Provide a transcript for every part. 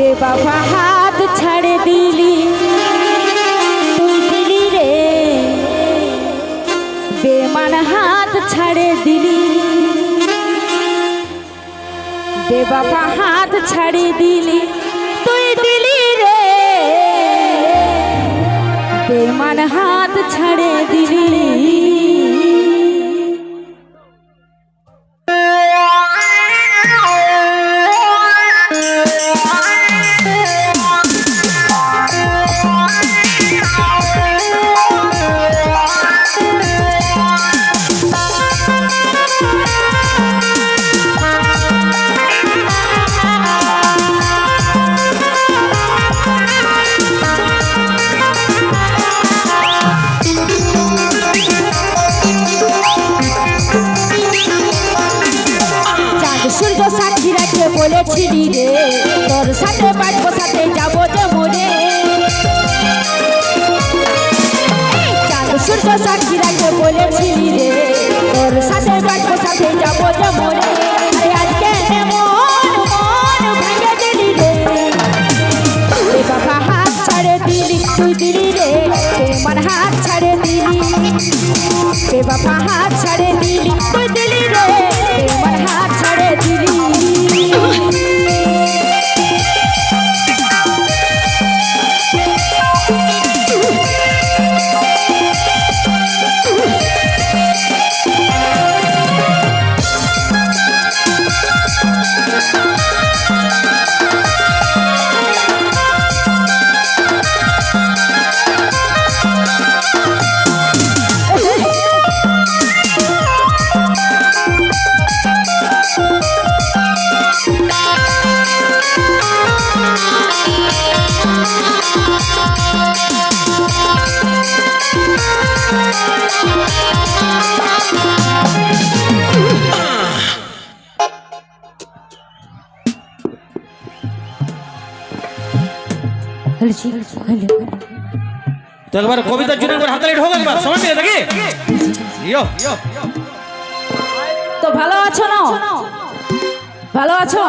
বেবাবা হাত ছাড়ে দিলি। তুই দিলি রে। বেমান হাত ছাড়ে দিলি। বেবাবা হাত ছাড়ে দিলি। তুই দিলি রে। বেমান হাত ছাড়ে দিলি। বলেছিলি রে, তোর সাথে বাঁচবো সাথে যাব যে মরে সূর্য সাক্ষী রাখে বলেছিলি রে, তোর সাথে বাঁচবো সাথে যাব যে মরে আজকে মন মন ভেঙে দিলি রে। বাবা, হাত ছাড়ে দিলি, তুই দিলি রে। তোমার হাত ছাড়ে দিলি। বাবা, হাত ছাড়ে তো একবার কবিতার জন্য একবার হাতালি ঢোক একবার, সময় পেয়ে দেখি তো ভালো আছো না? ভালো আছো?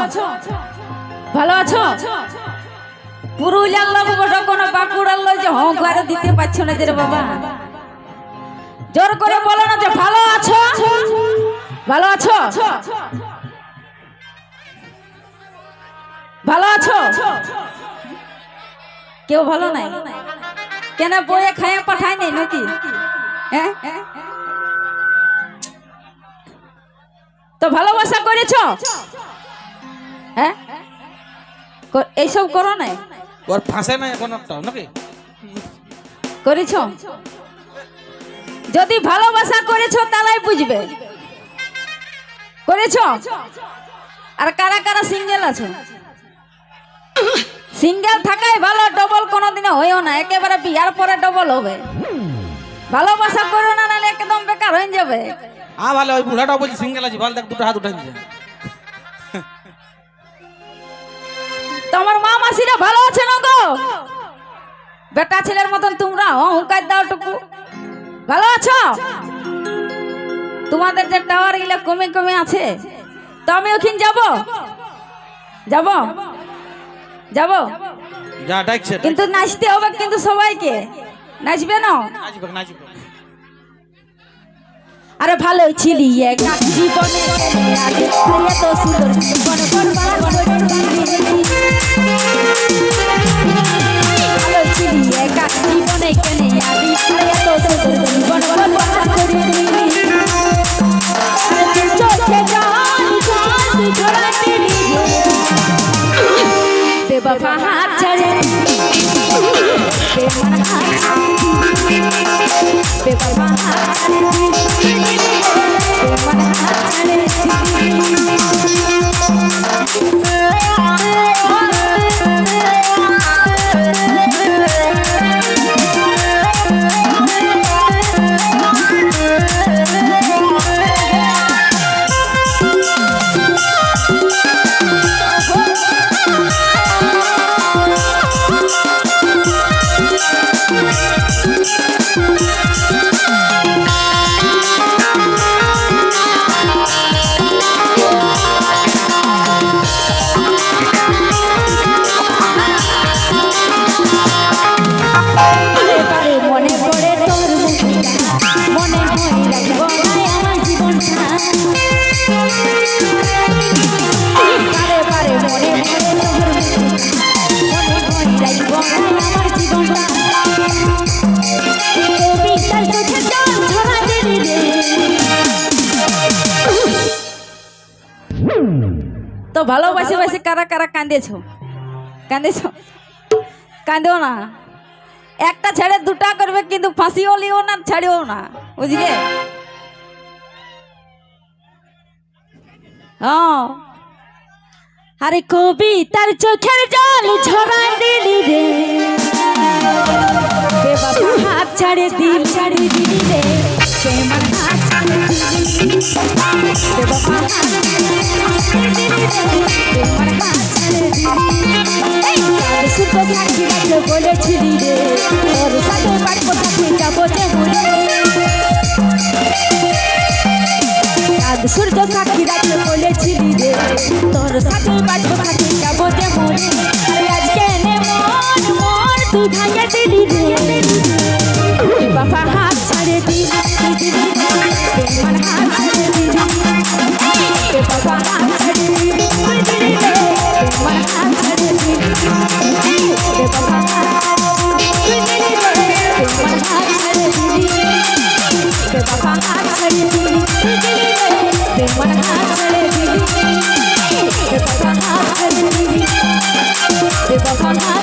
ভালো আছো? পুরুলিয়ার লোক বড় কোনো বাঁকুড়ার লোক যে হঁ ঘরে দিতে পারছ না যে বাবা। জোর করে বলো না যে ভালো আছো? ভালো আছো? ভালো আছো? কেউ ভালো নাই? কেন বইয়ে খাইয়ে পাঠায় নাই নাকি? হ্যাঁ? তো ভালোবাসা করেছ? হ্যাঁ? এইসব করো নাই? ওর ফাঁসে নাই এখন নাকি? করেছ? যদি ভালোবাসা করেছ তাহলে বুঝবে। করেছ? আর কারা কারা সিঙ্গেল আছো? সিঙ্গেল থাকাই ভালো ডবল কোনোদিনও হয়েও না একেবারে বিয়ার পরে ডবল হবে। ভালোবাসা করো না নাহলে একদম বেকার হয়ে যাবে। আ ভালো ওই বুড়াটা বলছি সিঙ্গেল আছে ভালো দেখ দুটো হাত উঠাই দিছে তোমার মা মাসিরা ভালো আছে না গো? বেটা ছেলের মতন তোমরা হুঙ্কার দাও টুকু। ভালো আছো? তোমাদের যে টাওয়ারগুলা কমে কমে আছে। তো আমি ওখানে যাব? যাব? যাব? যা ডাকছে কিন্তু নাচতে হবে কিন্তু সবাইকে। নাচবে না? নাচবে নাচবে। আরে ভালো ছিলি একা জীবনে। আগে এত সুন্দর জীবন ভালো ছিলি একা জীবনে কেনে। এত সুন্দর জীবন Bye. তো ভালোবাসে বাসে কারা কারা কাঁদেছ কাঁদেছ কাঁদেও না। একটা ছেড়ে দুটা করবে কিন্তু ফাঁসিও লিও না ছাড়িও না। বুঝলে? হ্যাঁ। আরে কবিতার চোখের জল ঝরা দিলি রে। হাত ছাড়ে দিল ছাড়ে দিলি রে। প্রেমার সুতো সাক্ষী রাখতে বলেছিলি রে। তোর সাথে বাড়বো সাথে যাব যে মরে চাঁদ সূর্য সাক্ষী রাখতে বলেছিলি রে। তোর সাথে বাঁচবো সাথে যাব যে মরে আজকে মন মন, তুই ভাঙে দিলি রে।